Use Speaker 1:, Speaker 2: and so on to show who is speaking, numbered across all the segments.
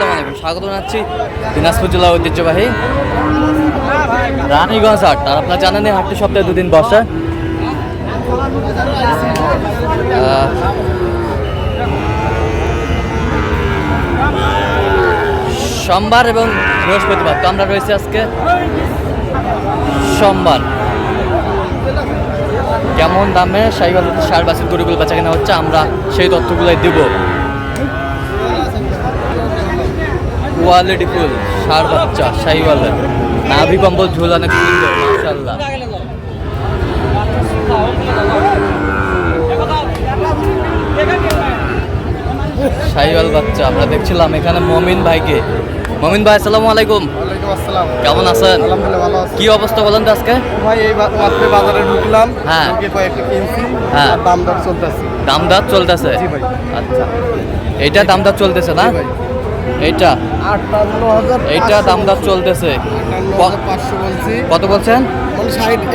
Speaker 1: আসসালামু আলাইকুম স্বাগত জানাচ্ছি দিনাজপুর জেলা ঐতিহ্যবাহী রানীগঞ্জ হাট। আর আপনারা জানেন এই হাটটি সপ্তাহে দুদিন বসে। সোমবার এবং বৃহস্পতিবার। তো আমরা রয়েছি আজকে সোমবার। কেমন দামে সাইবার সার বাসের গরুগুলো বেচা কেনা হচ্ছে, আমরা সেই তথ্যগুলোই দেব। কোয়ালিটি ফুল সার বাচ্চা নাভি কম্বল ঝুল অনেক সুন্দর মাশাআল্লাহ। সাইওয়াল বাচ্চা আমরা দেখছিলাম এখানে মমিন ভাইকে। মমিন ভাই আসসালামু আলাইকুম।
Speaker 2: আসসালাম।
Speaker 1: কেমন আছেন? কি অবস্থা বলেন তো আজকে?
Speaker 2: ভাই এই মাত্র বাজারে ঢুকলাম
Speaker 1: হ্যাঁ।
Speaker 2: কয়েকটা কিনছি
Speaker 1: হ্যাঁ।
Speaker 2: দাম দর চলতেছে?
Speaker 1: দাম চলতেছে আচ্ছা। দাম দাম চলতেছে না?
Speaker 2: ভাই।
Speaker 1: এইটা দাম দাম চলতেছে। কত বলছেন?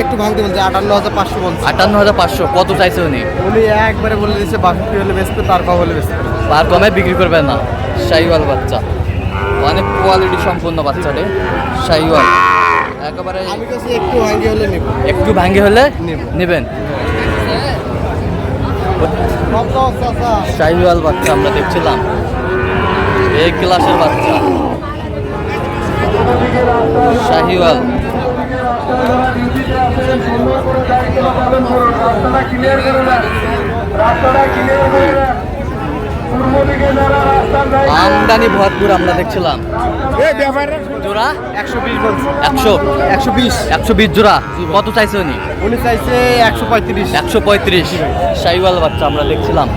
Speaker 2: একটু ভাঙতে বলছে আটান্ন হাজার পাঁচশো বলছি।
Speaker 1: আটান্ন হাজার পাঁচশো কত চাইছে উনি?
Speaker 2: উনি একবারে বলে দিয়েছে বাষট্টি হলে বেচতে তার কম হলে বেচতে
Speaker 1: আর কমে বিক্রি করবে না। শাহিওয়াল বাচ্চা। অনেক কোয়ালিটি সম্পূর্ণ বাচ্চাটি। শাহিওয়াল। একেবারে
Speaker 2: আমি কাছে একটু ভাঙে হলে নিব।
Speaker 1: একটু ভাঙ্গে হলে
Speaker 2: নেব।
Speaker 1: নেবেন? শাহিওয়াল বাচ্চা আমরা দেখছিলাম। এই ক্লাসের বাচ্চা। শাহিওয়াল। আমদানি ভরপুর আমরা দেখছিলাম। জোড়া?
Speaker 2: একশো বিশ বলছি
Speaker 1: একশো
Speaker 2: একশো বিশ।
Speaker 1: একশো বিশ জোড়া। কত চাইছে উনি?
Speaker 2: উনি চাইছে একশো পঁয়ত্রিশ।
Speaker 1: একশো পঁয়ত্রিশ। শাহিওয়াল বাচ্চা আমরা দেখছিলাম।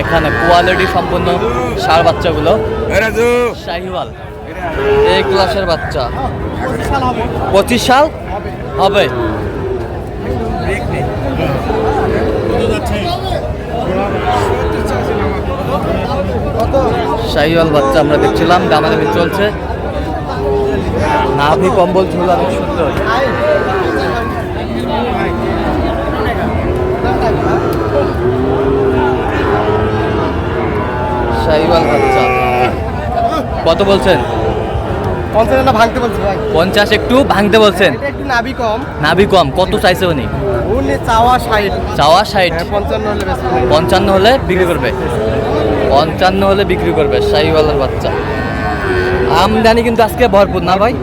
Speaker 1: এখানে কোয়ালিটি সম্পন্ন সার বাচ্চাগুলো। শাহিওয়াল। এই ক্লাসের বাচ্চা। পঁচিশ সাল হবে। শাহিওয়াল বাচ্চা আমরা দেখছিলাম দামাদামি চলছে। নাভি কম্বল ঝুল অনেক সুন্দর। শাহিওয়াল বাচ্চা কত বলছেন?
Speaker 2: পঞ্চাশ না ভাঙতে বলছি ভাই।
Speaker 1: পঞ্চাশ একটু ভাঙতে বলছেন।
Speaker 2: একটু নাবি কম।
Speaker 1: নাভি কম কত চাইছে উনি?
Speaker 2: উনি চাওয়া ষাট।
Speaker 1: চাওয়া ষাট।
Speaker 2: হ্যাঁ, পঞ্চান্ন হলে
Speaker 1: পঞ্চান্ন হলে বিক্রি করবে। পঞ্চান্ন হলে বিক্রি করবে শাহিওয়ালের বাচ্চা। আমদানি কিন্তু আজকে ভরপুর না ভাই?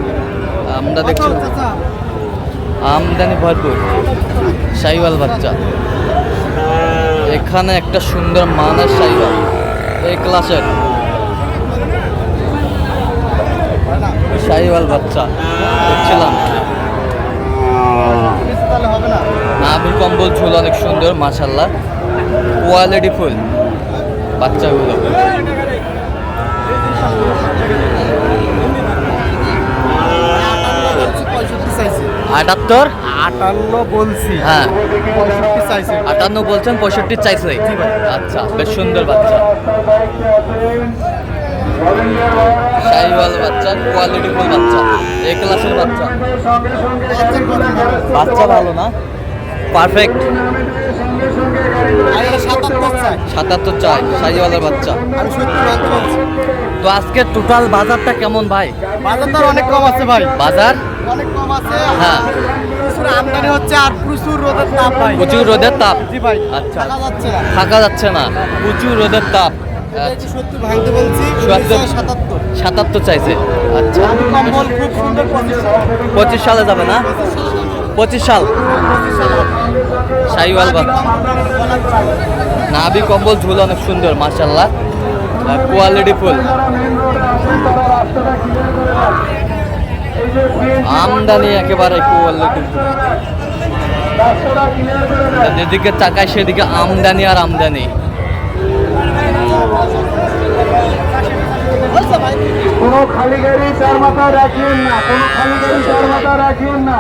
Speaker 1: আমরা দেখছি। আমদানি ভরপুর। শাহিওয়াল বাচ্চা। এখানে একটা সুন্দর মানের শাহিওয়াল এই ক্লাসের। শাহিওয়াল বাচ্চা, দেখছিলাম।
Speaker 2: তাহলে না
Speaker 1: নাভি কম্বল ঝুল অনেক সুন্দর মাসাল্লাহ কোয়ালিটি ফুল, বাচ্চাগুলো
Speaker 2: পঁয়ষট্টি চাইছে
Speaker 1: আটাত্তর?
Speaker 2: আটান্ন বলছি।
Speaker 1: হ্যাঁ।
Speaker 2: চাইছে।
Speaker 1: আটান্ন বলছেন পঁয়ষট্টি চাইছে। আচ্ছা বেশ সুন্দর বাচ্চা। শাহিওয়াল বাচ্চা কোয়ালিটি ফুল বাচ্চা এ ক্লাসের বাচ্চা। বাচ্চা ভালো না? পারফেক্ট
Speaker 2: সাতাত্তর চাই
Speaker 1: শাহিওয়ালের বাচ্চা। তো আজকে টোটাল বাজারটা কেমন ভাই?
Speaker 2: বাজার অনেক কম আছে ভাই।
Speaker 1: বাজার?
Speaker 2: অনেক কম আছে।
Speaker 1: হ্যাঁ।
Speaker 2: আমদানি হচ্ছে আর প্রচুর রোদের তাপ ভাই।
Speaker 1: প্রচুর রোদের তাপ?
Speaker 2: জি ভাই
Speaker 1: আচ্ছা।
Speaker 2: থাকা যাচ্ছে। না
Speaker 1: থাকা যাচ্ছে না। প্রচুর রোদের তাপ।
Speaker 2: ভাঙতে বলছি সাতাত্তর।
Speaker 1: সাতাত্তর চাইছে। আচ্ছা।
Speaker 2: কম্বল খুব সুন্দর পঁচিশ
Speaker 1: সালে। যাবে না? পঁচিশ সাল শাহিওয়াল কম্বল ঝুল অনেক সুন্দর মার্শাল্লাহ কোয়ালিটি ফুল আমদানি একেবারে কোয়ালিটি যেদিকে তাকায় সেদিকে আমদানি আর আমদানি।
Speaker 3: কোনো খালি গাড়ি চার মাথা রাখিয়েন না কোনো খালি গাড়ি চার মাথা রাখিয়েন না।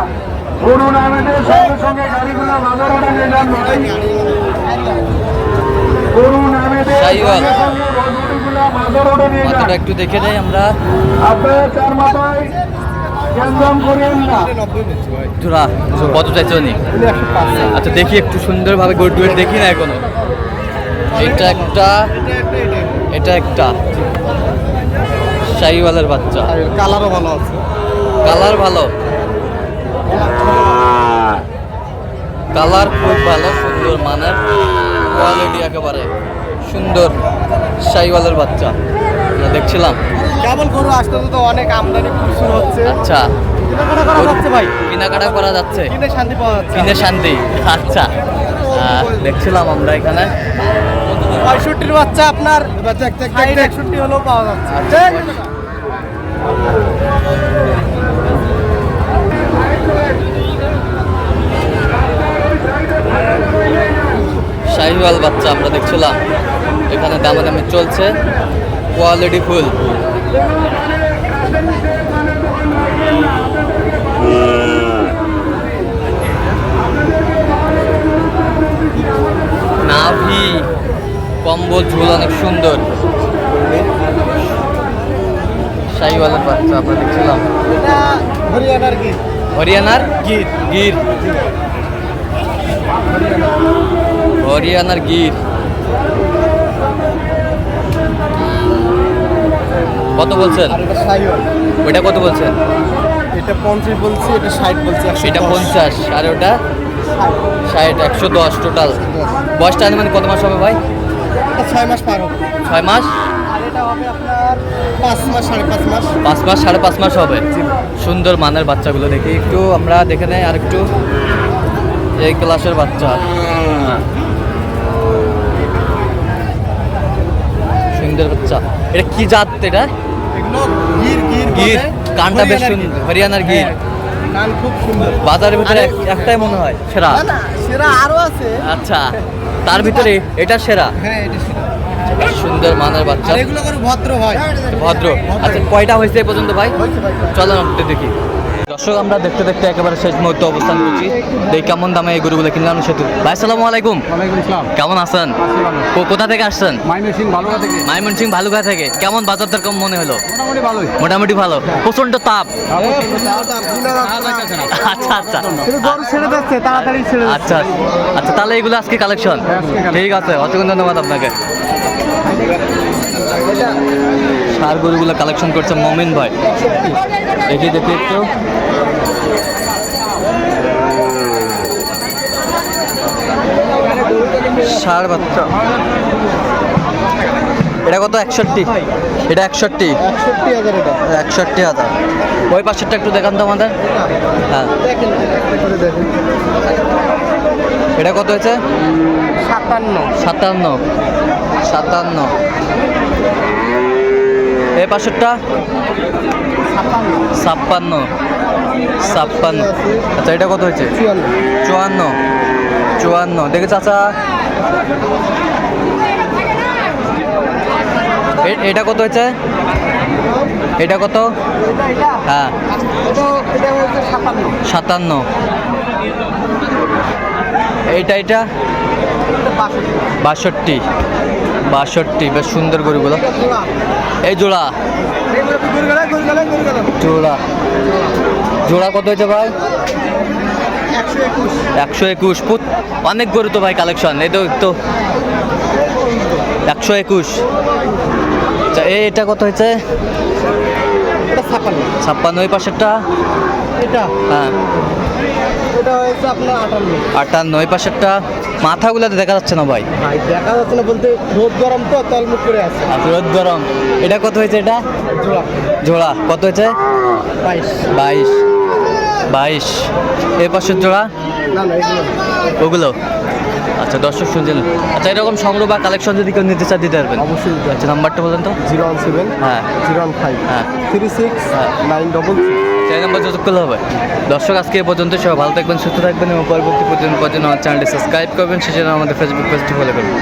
Speaker 3: গরু নামেদের সঙ্গে সঙ্গে গাড়িগুলো বাজার নিয়ে যান। গরু নামেদের সঙ্গে সঙ্গে
Speaker 1: মাথাটা একটু দেখে নেই আমরা। জোড়া কত চাইছে উনি আচ্ছা দেখি একটু সুন্দরভাবে গোট ডুয়েট দেখি না এখনও। এটা একটা এটা একটা। শাহিওয়ালের বাচ্চা।
Speaker 2: কালারও ভালো আছে।
Speaker 1: কালার ভালো। কালার খুব ভালো সুন্দর মানের। কোয়ালিটি একেবারে সুন্দর। শাহিওয়ালের বাচ্চা। আমরা দেখছিলাম।
Speaker 2: কেমন গরু আসতে তো? অনেক আমদানি প্রচুর হচ্ছে।
Speaker 1: আচ্ছা।
Speaker 2: কেনাকাটা করা যাচ্ছে কিনে শান্তি পাওয়া যাচ্ছে।
Speaker 1: কিনে শান্তি। আচ্ছা। দেখছিলাম আমরা এখানে।
Speaker 2: পঁয়ষট্টির বাচ্চা আপনার? একষট্টি হলেও পাওয়া যাচ্ছে।
Speaker 1: আচ্ছা, শাহিওয়াল বাচ্চা আমরা দেখছিলাম। দামাদামি চলছে। Quality full. নাভি, কম্বল ঝুল অনেক সুন্দর। শাহিওয়ালের বাচ্চা আমরা দেখছিলাম।
Speaker 2: হরিয়ানার কি
Speaker 1: হরিয়ানার গির। গির। হরিয়ানার গির। কত বলছেন? ওইটা কত বলছেন?
Speaker 2: এটা পঞ্চাশ বলছি এটা ষাট বলছি
Speaker 1: এটা পঞ্চাশ। আর ওটা? ষাট একশো দশ টোটাল বয়সটা মানে কত মাস হবে ভাই?
Speaker 2: ছয় মাস পার হবে।
Speaker 1: ছয় মাস?
Speaker 2: পাঁচ মাস সাড়ে পাঁচ মাস।
Speaker 1: হবে। সুন্দর মানের বাচ্চাগুলো দেখি। একটু আমরা দেখে নেই আর একটু এই ক্লাসের বাচ্চা। সুন্দর বাচ্চা। এটা কি জাত এটা?
Speaker 2: গির গির
Speaker 1: গির। কানটা বেশ সুন্দর
Speaker 2: গির।
Speaker 1: হরিয়ানার গির।
Speaker 2: হ্যাঁ, কান খুব সুন্দর।
Speaker 1: বাজারের ভিতরে একটাই মনে হয় সেরা।
Speaker 2: না সেরা আরও আছে।
Speaker 1: আচ্ছা তার ভিতরে এটা সেরা?
Speaker 2: হ্যাঁ এটা সেরা।
Speaker 1: সুন্দর মানের বাচ্চা।
Speaker 2: এগুলো ভদ্র ভাই
Speaker 1: ভদ্র। আচ্ছা কয়টা হয়েছে এই পর্যন্ত ভাই? চলো দেখি। দর্শক আমরা দেখতে দেখতে একেবারে শেষ মুহূর্তে অবস্থান করছি। এই কেমন দামে এই গরুগুলো কিনলাম সেতু। ভাই সালাম আলাইকুম। কেমন আছেন? কোথা থেকে আসছেন? মাইমনসিং ভালুকা থেকে। কেমন বাজার দর কম মনে হলো?
Speaker 2: মোটামুটি
Speaker 1: ভালো। প্রচণ্ড তাপ। আচ্ছা আচ্ছা।
Speaker 2: তাড়াতাড়ি ছেড়ে দিচ্ছে
Speaker 1: আচ্ছা আচ্ছা। তাহলে এগুলো আজকে কালেকশন
Speaker 2: হ্যাঁ, collection।
Speaker 1: ঠিক আছে অসংখ্য ধন্যবাদ আপনাকে। সার গরুগুলো কালেকশন করছে মমিন ভাই। দেখি দেখি একটু সার বাচ্চা। এটা কত? একষট্টি? এটা একষট্টি?
Speaker 2: একষট্টি হাজার
Speaker 1: ওই পাশেরটা একটু দেখান তো আমাদের। হ্যাঁ। এটা কত হয়েছে?
Speaker 2: সাতান্ন।
Speaker 1: সাতান্ন। সাতান্ন। এ পাশেরটা? ছাপ্পান্ন। ছাপ্পান্ন। আচ্ছা এটা কত হয়েছে?
Speaker 2: চুয়ান্ন।
Speaker 1: চুয়ান্ন। চুয়ান্ন। দেখে চাচা এ- এটা কত হয়েছে এটা কত? হ্যাঁ।
Speaker 2: হচ্ছে সাতান্ন।
Speaker 1: এইটা এটা
Speaker 2: বাষট্টি।
Speaker 1: বাষট্টি, বেশ সুন্দর গরুগুলো। এই জোড়া। জোড়া। জোড়া কত হয়েছে ভাই?
Speaker 2: একশো একুশ।
Speaker 1: অনেক গরু তো ভাই কালেকশন এই তো তো। একশো একুশ। আচ্ছা এটা কত হয়েছে? ছাপ্পান্ন। ওই পাশেরটা?
Speaker 2: এটা?
Speaker 1: হ্যাঁ।
Speaker 2: আটান্ন।
Speaker 1: ওই পাশেরটা? মাথাগুলোতে দেখা যাচ্ছে না ভাই।
Speaker 2: ভাই দেখা যাচ্ছে না বলতে রোদ গরম তো তলমুখ করে আছে।
Speaker 1: আর রোদ গরম এটা কত হয়েছে এটা?
Speaker 2: জোড়া
Speaker 1: জোড়া কত হয়েছে?
Speaker 2: বাইশ।
Speaker 1: বাইশ। বাইশ। এই পাশের জোড়া
Speaker 2: না না এগুলো
Speaker 1: ওগুলো? আচ্ছা দর্শক শুনছেন। আচ্ছা এরকম সংগ্রহ বা কালেকশন যদি কেউ নিতে চান দিতে পারবেন।
Speaker 2: অবশ্যই
Speaker 1: আচ্ছা নাম্বারটা বলেন তো।
Speaker 2: জিরো ওয়ান সেভেন
Speaker 1: হ্যাঁ।
Speaker 2: জিরো ওয়ান ফাইভ
Speaker 1: হ্যাঁ।
Speaker 2: থ্রি সিক্স
Speaker 1: হ্যাঁ।
Speaker 2: নাইন ডবল
Speaker 1: নাম্বার যত করলে হবে। দর্শক, আজকে এ পর্যন্ত সবাই ভালো থাকবেন, সুস্থ থাকবেন এবং পরবর্তী পর্যন্ত পর্যন্ত আমার চ্যানেলটি সাবস্ক্রাইব করবেন সেজন্য আমাদের ফেসবুক পেজটি ফলো করবেন।